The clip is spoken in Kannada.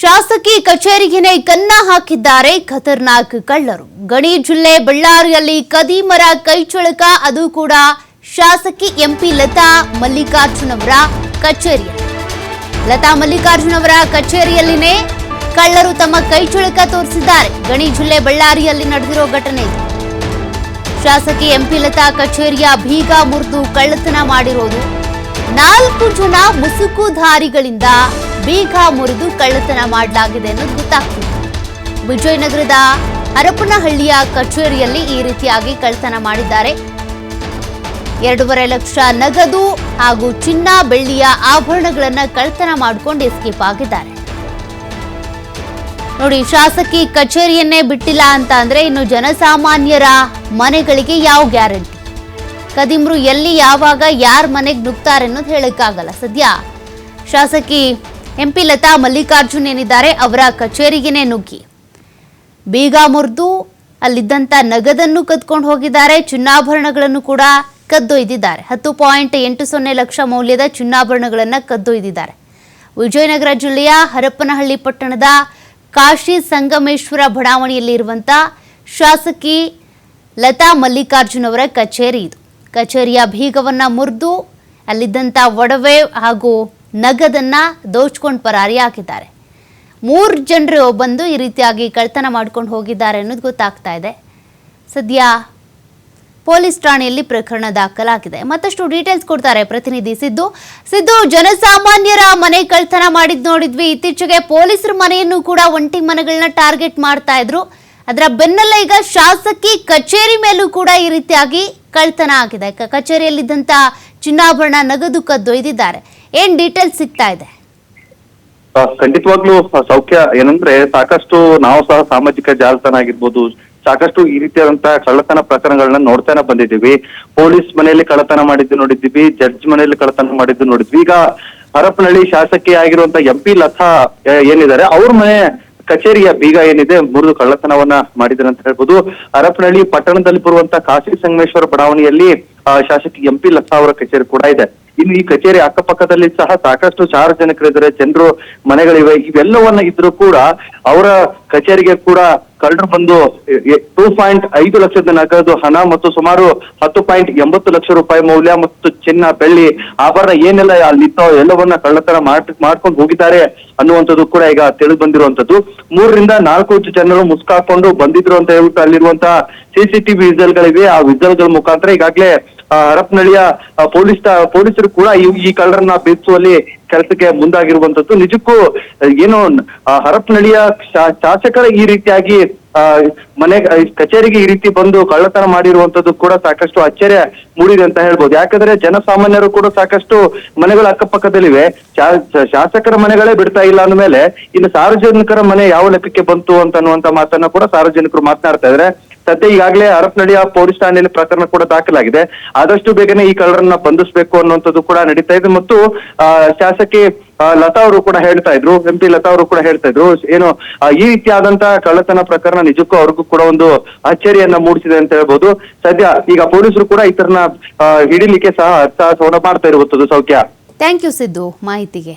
ಶಾಸಕಿ ಕಚೇರಿಗೆನೇ ಕನ್ನ ಹಾಕಿದ್ದಾರೆ ಖತರ್ನಾಕ್ ಕಳ್ಳರು. ಗಣಿ ಜಿಲ್ಲೆ ಬಳ್ಳಾರಿಯಲ್ಲಿ ಕದೀಮರ ಕೈಚಳಕ ಅದು ಕೂಡ ಶಾಸಕಿ ಎಂಪಿ ಲತಾ ಮಲ್ಲಿಕಾರ್ಜುನವರ ಕಚೇರಿ. ಲತಾ ಮಲ್ಲಿಕಾರ್ಜುನವರ ಕಚೇರಿಯಲ್ಲಿನೇ ಕಳ್ಳರು ತಮ್ಮ ಕೈಚಳಕ ತೋರಿಸಿದ್ದಾರೆ. ಗಣಿ ಜಿಲ್ಲೆ ಬಳ್ಳಾರಿಯಲ್ಲಿ ನಡೆದಿರೋ ಘಟನೆ ಶಾಸಕಿ ಎಂಪಿ ಲತಾ ಕಚೇರಿಯ ಬೀಗ ಮುರಿದು ಕಳ್ಳತನ ಮಾಡಿರೋದು ನಾಲ್ಕು ಜನ ಮುಸುಕುಧಾರಿಗಳಿಂದ ಬೀಗ ಮುರಿದು ಕಳ್ಳತನ ಮಾಡಲಾಗಿದೆ ಎಂದು ಗೊತ್ತಾಗ್ತಿದೆ ವಿಜಯನಗರದ ಹರಪನಹಳ್ಳಿಯ ಕಚೇರಿಯಲ್ಲಿ ಈ ರೀತಿಯಾಗಿ ಕಳ್ಳತನ ಮಾಡಿದ್ದಾರೆ. ಎರಡೂವರೆ ಲಕ್ಷ ನಗದು ಹಾಗೂ ಚಿನ್ನ ಬೆಳ್ಳಿಯ ಆಭರಣಗಳನ್ನು ಕಳ್ಳತನ ಮಾಡಿಕೊಂಡು ಎಸ್ಕೇಪ್ ಆಗಿದ್ದಾರೆ. ನೋಡಿ, ಶಾಸಕಿ ಕಚೇರಿಯನ್ನೇ ಬಿಟ್ಟಿಲ್ಲ ಅಂತ ಅಂದ್ರೆ ಇನ್ನು ಜನಸಾಮಾನ್ಯರ ಮನೆಗಳಿಗೆ ಯಾವ ಗ್ಯಾರಂಟಿ? ಕದಿಮ್ರು ಎಲ್ಲಿ ಯಾವಾಗ ಯಾರ ಮನೆಗೆ ನುಗ್ತಾರೆ ಅನ್ನೋದು ಹೇಳಕ್ಕಾಗಲ್ಲ. ಸದ್ಯ ಶಾಸಕಿ ಎಂ ಪಿ ಲತಾ ಮಲ್ಲಿಕಾರ್ಜುನ್ ಏನಿದ್ದಾರೆ ಅವರ ಕಚೇರಿಗೇನೆ ನುಗ್ಗಿ. ಬೀಗ ಮುರಿದು ಅಲ್ಲಿದ್ದಂಥ ನಗದನ್ನು ಕದ್ಕೊಂಡು ಹೋಗಿದ್ದಾರೆ. ಚಿನ್ನಾಭರಣಗಳನ್ನು ಕೂಡ ಕದ್ದೊಯ್ದಿದ್ದಾರೆ. ಹತ್ತು ಪಾಯಿಂಟ್ ಎಂಟು ಸೊನ್ನೆ ಲಕ್ಷ ಮೌಲ್ಯದ ಚಿನ್ನಾಭರಣಗಳನ್ನು ಕದ್ದೊಯ್ದಿದ್ದಾರೆ. ವಿಜಯನಗರ ಜಿಲ್ಲೆಯ ಹರಪ್ಪನಹಳ್ಳಿ ಪಟ್ಟಣದ ಕಾಶಿ ಸಂಗಮೇಶ್ವರ ಬಡಾವಣೆಯಲ್ಲಿರುವಂಥ ಶಾಸಕಿ ಲತಾ ಮಲ್ಲಿಕಾರ್ಜುನ್ ಅವರ ಕಚೇರಿ ಇದು. ಕಚೇರಿಯ ಬೀಗವನ್ನ ಮುರಿದು ಅಲ್ಲಿದ್ದಂಥ ಒಡವೆ ಹಾಗೂ ನಗದನ್ನ ದೋಚ್ಕೊಂಡು ಪರಾರಿಯಾಗಿದ್ದಾರೆ ಮೂರು ಜನರು ಬಂದು ಈ ರೀತಿಯಾಗಿ ಕಳ್ತನ ಮಾಡ್ಕೊಂಡು ಹೋಗಿದ್ದಾರೆ ಅನ್ನೋದು ಗೊತ್ತಾಗ್ತಾ ಇದೆ. ಸದ್ಯ ಪೊಲೀಸ್ ಠಾಣೆಯಲ್ಲಿ ಪ್ರಕರಣ ದಾಖಲಾಗಿದೆ. ಮತ್ತಷ್ಟು ಡೀಟೇಲ್ಸ್ ಕೊಡ್ತಾರೆ ಪ್ರತಿನಿಧಿ ಸಿದ್ದು. ಸಿದ್ದು, ಜನಸಾಮಾನ್ಯರ ಮನೆ ಕಳ್ತನ ಮಾಡಿದ್ ನೋಡಿದ್ವಿ. ಇತ್ತೀಚೆಗೆ ಪೊಲೀಸರ ಮನೆಯನ್ನು ಕೂಡ ಒಂಟಿ ಮನೆಗಳನ್ನ ಟಾರ್ಗೆಟ್ ಮಾಡ್ತಾ ಇದ್ರು. ಅದರ ಬೆನ್ನಲ್ಲೇ ಈಗ ಶಾಸಕಿ ಕಚೇರಿ ಮೇಲೂ ಕೂಡ ಈ ರೀತಿಯಾಗಿ ಕಳ್ತನ ಆಗಿದೆ ಕಚೇರಿಯಲ್ಲಿದ್ದಂತ ಚಿನ್ನಾಭರಣ ನಗದು ಕದ್ದೊಯ್ದಿದ್ದಾರೆ ಏನ್ ಡೀಟೇಲ್ ಸಿಗ್ತಾ ಇದೆ? ಖಂಡಿತವಾಗ್ಲೂ ಸೌಖ್ಯ ಏನಂದ್ರೆ ಸಾಕಷ್ಟು ನಾವು ಸಹ ಸಾಮಾಜಿಕ ಜಾಲತಾಣ ಆಗಿರ್ಬೋದು, ಸಾಕಷ್ಟು ಈ ರೀತಿಯಾದಂತಹ ಕಳ್ಳತನ ಪ್ರಕರಣಗಳನ್ನ ನೋಡ್ತಾನೆ ಬಂದಿದ್ದೀವಿ. ಪೊಲೀಸ್ ಮನೆಯಲ್ಲಿ ಕಳ್ಳತನ ಮಾಡಿದ್ದು ನೋಡಿದ್ದೀವಿ, ಜಡ್ಜ್ ಮನೆಯಲ್ಲಿ ಕಳ್ಳತನ ಮಾಡಿದ್ದು ನೋಡಿದ್ವಿ. ಈಗ ಹರಪನಹಳ್ಳಿ ಶಾಸಕಿ ಆಗಿರುವಂತ ಎಂ ಪಿ ಲತಾ ಏನಿದ್ದಾರೆ, ಅವ್ರ ಮನೆ ಕಚೇರಿಯ ಬೀಗ ಏನಿದೆ, ಮುರಿದು ಕಳ್ಳತನವನ್ನ ಮಾಡಿದ್ದಾರೆ ಅಂತ ಹೇಳ್ಬೋದು. ಹರಪನಹಳ್ಳಿ ಪಟ್ಟಣದಲ್ಲಿ ಬರುವಂತಹ ಕಾಶಿ ಸಂಗಮೇಶ್ವರ ಬಡಾವಣೆಯಲ್ಲಿ ಶಾಸಕಿ ಎಂ ಪಿ ಅವರ ಕಚೇರಿ ಕೂಡ ಇದೆ. ಇನ್ನು ಈ ಕಚೇರಿ ಅಕ್ಕಪಕ್ಕದಲ್ಲಿ ಸಹ ಸಾಕಷ್ಟು ಸಾರ್ವಜನಿಕರಿದ್ದಾರೆ, ಜನರು, ಮನೆಗಳಿವೆ, ಇವೆಲ್ಲವನ್ನ ಇದ್ರೂ ಕೂಡ ಅವರ ಕಚೇರಿಗೆ ಕೂಡ ಕಳ್ಳರು ಬಂದು ಟೂ ಪಾಯಿಂಟ್ ಐದು ಲಕ್ಷದ ನಗದು ಹಣ ಮತ್ತು ಸುಮಾರು ಹತ್ತು ಪಾಯಿಂಟ್ ಎಂಬತ್ತು ಲಕ್ಷ ರೂಪಾಯಿ ಮೌಲ್ಯ ಮತ್ತು ಚಿನ್ನ, ಬೆಳ್ಳಿ, ಆಭರಣ ಏನೆಲ್ಲ ಅಲ್ಲಿತ್ತೋ ಎಲ್ಲವನ್ನ ಕಳ್ಳತನ ಮಾಡ್, ಮಾಡ್ಕೊಂಡು ಹೋಗಿದ್ದಾರೆ ಅನ್ನುವಂಥದ್ದು ಕೂಡ ಈಗ ತಿಳಿದು ಬಂದಿರುವಂತದ್ದು ಮೂರರಿಂದ ನಾಲ್ಕು ಜನರು ಮುಸ್ಕಾಕೊಂಡು ಬಂದಿದ್ರು ಅಂತ ಹೇಳ್ಬಿಟ್ಟು ಅಲ್ಲಿರುವಂತಹ ಸಿಸಿಟಿವಿ ವಿಸಲ್ಗಳಿವೆ. ಆ ವಿಸಲ್ಗಳ ಮುಖಾಂತರ ಈಗಾಗಲೇ ಹರಪನಹಳ್ಳಿಯ ಆ, ಪೊಲೀಸ್ ಪೊಲೀಸರು ಕೂಡ ಈ ಕಳ್ಳರನ್ನ ಬೇಯಿಸುವಲ್ಲಿ ಕೆಲಸಕ್ಕೆ ಮುಂದಾಗಿರುವಂತದ್ದು ನಿಜಕ್ಕೂ ಏನು ಹರಪ್ನಳ್ಳಿಯ ಶಾಸಕರ ಈ ರೀತಿಯಾಗಿ ಆ, ಮನೆ ಕಚೇರಿಗೆ ಈ ರೀತಿ ಬಂದು ಕಳ್ಳತನ ಮಾಡಿರುವಂತದ್ದು ಕೂಡ ಸಾಕಷ್ಟು ಅಚ್ಚರಿಯ ಮೂಡಿದೆ ಅಂತ ಹೇಳ್ಬೋದು. ಯಾಕಂದ್ರೆ ಜನಸಾಮಾನ್ಯರು ಕೂಡ ಸಾಕಷ್ಟು ಮನೆಗಳ ಅಕ್ಕಪಕ್ಕದಲ್ಲಿವೆ. ಶಾಸಕರ ಮನೆಗಳೇ ಬಿಡ್ತಾ ಇಲ್ಲ ಅಂದ್ಮೇಲೆ ಇನ್ನು ಸಾರ್ವಜನಿಕರ ಮನೆ ಯಾವ ಲೆಕ್ಕಕ್ಕೆ ಬಂತು ಅಂತ ಅನ್ನುವಂತ ಮಾತನ್ನ ಕೂಡ ಸಾರ್ವಜನಿಕರು ಮಾತನಾಡ್ತಾ ಇದ್ದಾರೆ ಸದ್ಯ ಈಗಾಗಲೇ ಹರಪನಹಳ್ಳಿಯ ಪೊಲೀಸ್ ಠಾಣೆಯಲ್ಲಿ ಪ್ರಕರಣ ಕೂಡ ದಾಖಲಾಗಿದೆ. ಆದಷ್ಟು ಬೇಗನೆ ಈ ಕಳ್ಳರನ್ನ ಬಂಧಿಸಬೇಕು ಅನ್ನುವಂಥದ್ದು ಕೂಡ ನಡೀತಾ ಇದೆ. ಮತ್ತು ಶಾಸಕಿ ಲತಾ ಅವರು ಕೂಡ ಹೇಳ್ತಾ ಇದ್ರು, ಎಂ ಪಿ ಲತಾ ಅವರು ಕೂಡ ಹೇಳ್ತಾ ಇದ್ರು, ಏನು ಈ ರೀತಿಯಾದಂತಹ ಕಳ್ಳತನ ಪ್ರಕರಣ ನಿಜಕ್ಕೂ ಅವ್ರಿಗೂ ಕೂಡ ಒಂದು ಅಚ್ಚರಿಯನ್ನ ಮೂಡಿಸಿದೆ ಅಂತ ಹೇಳ್ಬೋದು. ಸದ್ಯ ಈಗ ಪೊಲೀಸರು ಕೂಡ ಇತರನ್ನ ಹಿಡಿಲಿಕ್ಕೆ ಸಹ ಸಾಹಸವನ್ನ ಮಾಡ್ತಾ ಇರುವಂತದ್ದು ಸೌಖ್ಯ. ಥ್ಯಾಂಕ್ ಯು ಸಿದ್ದು, ಮಾಹಿತಿಗೆ.